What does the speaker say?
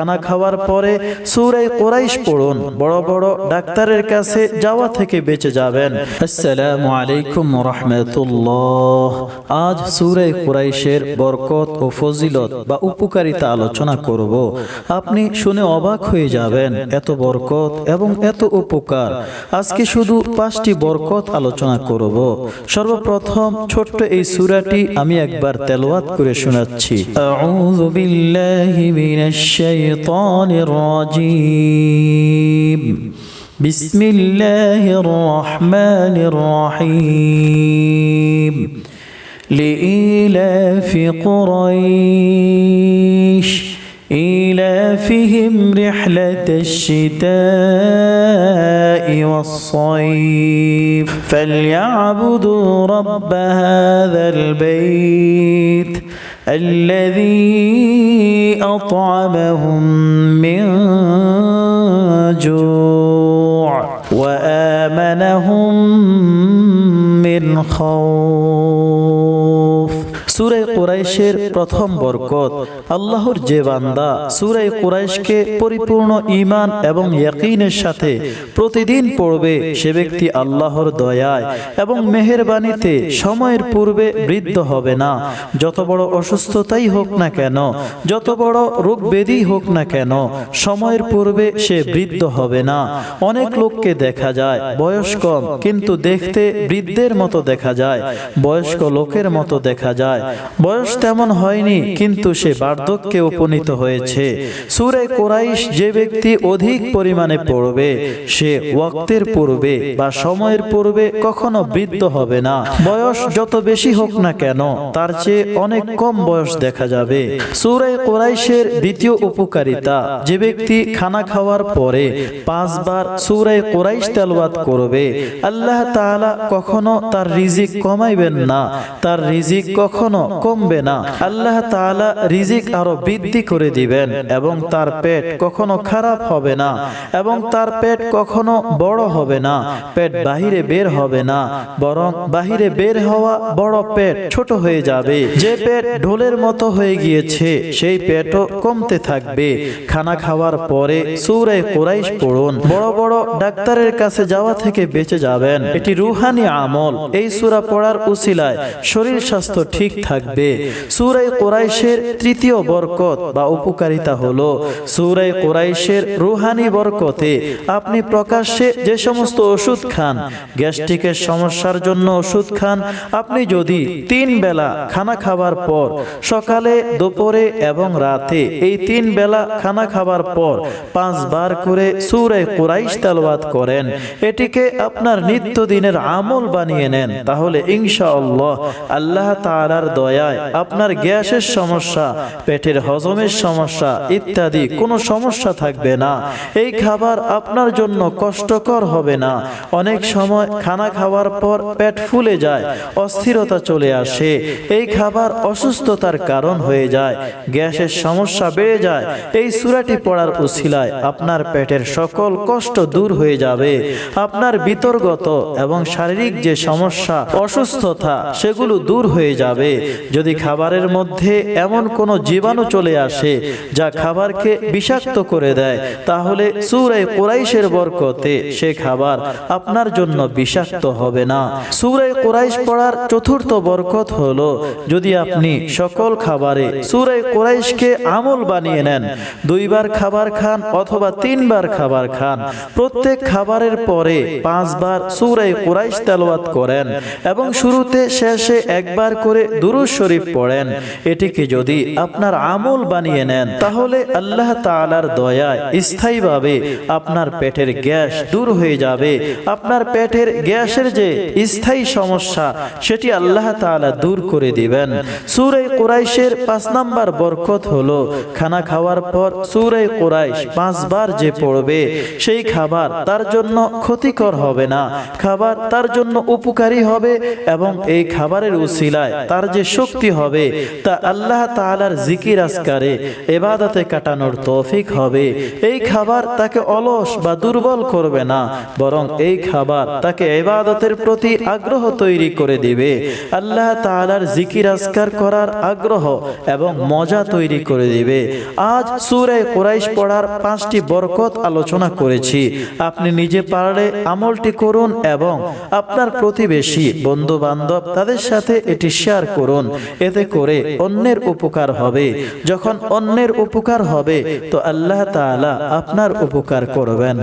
খানা খাওয়ার পরে সুরাই কোরাইশ পড়ুন। বড় বড় ডাক্তারের কাছে যাওয়া থেকে বেঁচে যাবেন। আসসালামু আলাইকুম রহমতুল্লাহ। আজ সুরাই কোরাইশের বরকত ও ফজিলত বা উপকারিতা আলোচনা করব। আপনি শুনে অবাক হয়ে যাবেন, এত বরকত এবং এত উপকার। আজকে শুধু পাঁচটি বরকত আলোচনা করব। সর্বপ্রথম ছোট্ট এই সুরাটি আমি একবার তেলাওয়াত করে শোনাচ্ছি। الشيطان الرجيم. بسم الله الرحمن الرحيم. لإلاف قريش إيلافهم رحلة الشتاء والصيف. فليعبدوا رب هذا البيت الذي أطعمهم সুরে কোরাইশের প্রথম বরকত। আল্লাহর যে বান্দা সুরে কোরাইশকে পরিপূর্ণ ঈমান এবং ইয়াকিনের সাথে প্রতিদিন পড়বে, সে ব্যক্তি আল্লাহর দয়ায় এবং মেহেরবানিতে সময়ের পূর্বে বৃদ্ধ হবে না। যত বড় অসুস্থতাই হোক না কেন, যত বড় রোগ ব্যাধি হোক না কেন, সময়ের পূর্বে সে বৃদ্ধ হবে না। অনেক লোককে দেখা যায়, বয়স কম, কিন্তু দেখতে বৃদ্ধের মতো দেখা যায়, বয়স্ক লোকের মতো দেখা যায় বয়স তেমন হয়নি, কিন্তু সে বার্ধক্যে উপনীত হয়েছে। সুরে কোরাইশ যে ব্যক্তি অধিক পরিমাণে পড়বে, সে ওয়াক্তের পূর্বে বা সময়ের পূর্বে কখনো বৃদ্ধ হবে না। বয়স যত বেশি হোক না কেন, তার চেয়ে অনেক কম বয়স দেখা যাবে। সুরে কোরাইশের দ্বিতীয় উপকারিতা, যে ব্যক্তি খানা খাওয়ার পরে পাঁচবার সুরে কোরাইশ তেলবাদ করবে, আল্লাহ তাআলা কখনো তার রিজিক কমাইবেন না। তার রিজিক কখনো কমবে না। আল্লাহ তাআলা রিজিক আরও বৃদ্ধি করে দিবেন এবং তার পেট কখনো খারাপ হবে না এবং তার পেট কখনো বড় হবে না। পেট বাহিরে বের হবে না, বরং বাহিরে বের হওয়া বড় পেট ছোট হয়ে যাবে। যে পেট ঢোলের মতো হয়ে গিয়েছে, সেই পেটও কমতে থাকবে। খানা খাওয়ার পরে সুরে কোরাইশ পড়ুন। বড় বড় ডাক্তারের কাছে যাওয়া থেকে বেঁচে যাবেন। এটি রুহানি আমল। এই সূরা পড়ার উসিলায় শরীর স্বাস্থ্য ঠিক থাকবে। সুরাই কোরাইশের তৃতীয় বরকত বা উপকারিতা হলো, সুরাই কোরাইশের রুহানি বরকতে আপনি প্রকাশ্যে যে সমস্ত ওষুধ খান, গ্যাস্ট্রিকের সমস্যার জন্য ওষুধ খান, আপনি যদি তিন বেলা খানা খাবার পর সকালে, দুপুরে এবং রাতে এই তিন বেলা খানা খাবার পর পাঁচবার করে সুরে কোরাইশ তালবাদ করেন, এটিকে আপনার নিত্যদিনের আমল বানিয়ে নেন, তাহলে ইনশাআল্লাহ আল্লাহ তাআলার দয়ায় আপনার গ্যাসের সমস্যা, পেটের হজমের সমস্যা ইত্যাদি কোনো সমস্যা থাকবে না। এই খাবার আপনার জন্য কষ্টকর হবে না। অনেক সময় খানা খাওয়ার পর পেট ফুলে যায়, অস্থিরতা চলে আসে। এই খাবার অসুস্থতার কারণ হয়ে যায়, গ্যাসের সমস্যা বেড়ে যায়। এই সুরাটি পড়ার উছিলায় আপনার পেটের সকল কষ্ট দূর হয়ে যাবে। আপনার বিতর্গত এবং শারীরিক যে সমস্যা, অসুস্থতা, সেগুলো দূর হয়ে যাবে। যদি খাবারের মধ্যে এমন কোনো জীবাণু চলে আসে যা খাবারকে বিষাক্ত করে দেয়, তাহলে সুরে কোরাইশের বরকতে সে খাবার আপনার জন্য বিষাক্ত হবে না। সুরে কোরাইশ পড়ার চতুর্থ বরকত হলো, যদি আপনি সকল খাবারে সুরে কোরাইশকে আমল বানিয়ে নেন, দুইবার খাবার খান অথবা তিনবার খাবার খান, প্রত্যেক খাবারের পরে পাঁচবার সুরে কোরাইশ তেলাওয়াত করেন এবং শুরুতে শেষে একবার করে দুরুদ শরীফ পড়েন। এটিকে যদি আপনার আমল বানিয়ে নেন, তাহলে আল্লাহ তাআলার দয়ায় স্থায়ীভাবে আপনার পেটের গ্যাস দূর হয়ে যাবে। আপনার পেটের গ্যাসের যে স্থায়ী সমস্যা, সেটি আল্লাহ তাআলা দূর করে দিবেন। সূরা কুরাইশের পাঁচ নাম্বার বরকত হলো, খানা খাওয়ার পর সুরে কোরাইশ পাঁচবার যে পড়বে, সেই খাবার তার জন্য ক্ষতিকর হবে না। খাবার তার জন্য উপকারী হবে এবং এই খাবারের উসিলায় তার যে শক্তি হবে, তা আল্লাহ তাআলার জিকির আজকারে, এবাদতে কাটানোর তৌফিক হবে। এই খাবার তাকে অলস বা দুর্বল করবে না, বরং এই খাবার তাকে এবাদতের প্রতি আগ্রহ তৈরি করে দিবে। আল্লাহ তাআলার জিকির আজকার করার আগ্রহ এবং মজা তৈরি করে দিবে। আজ সুরে কুরাইশ পড়ার পাঁচটি বরকত আলোচনা করেছি। আপনি নিজে পারলে আমলটি করুন এবং আপনার প্রতিবেশী বন্ধু বান্ধব তাদের সাথে এটি শেয়ার করুন, এতে করে অন্যের উপকার হবে। যখন অন্যের উপকার হবে, তো আল্লাহ তাআলা আপনার উপকার করবেন।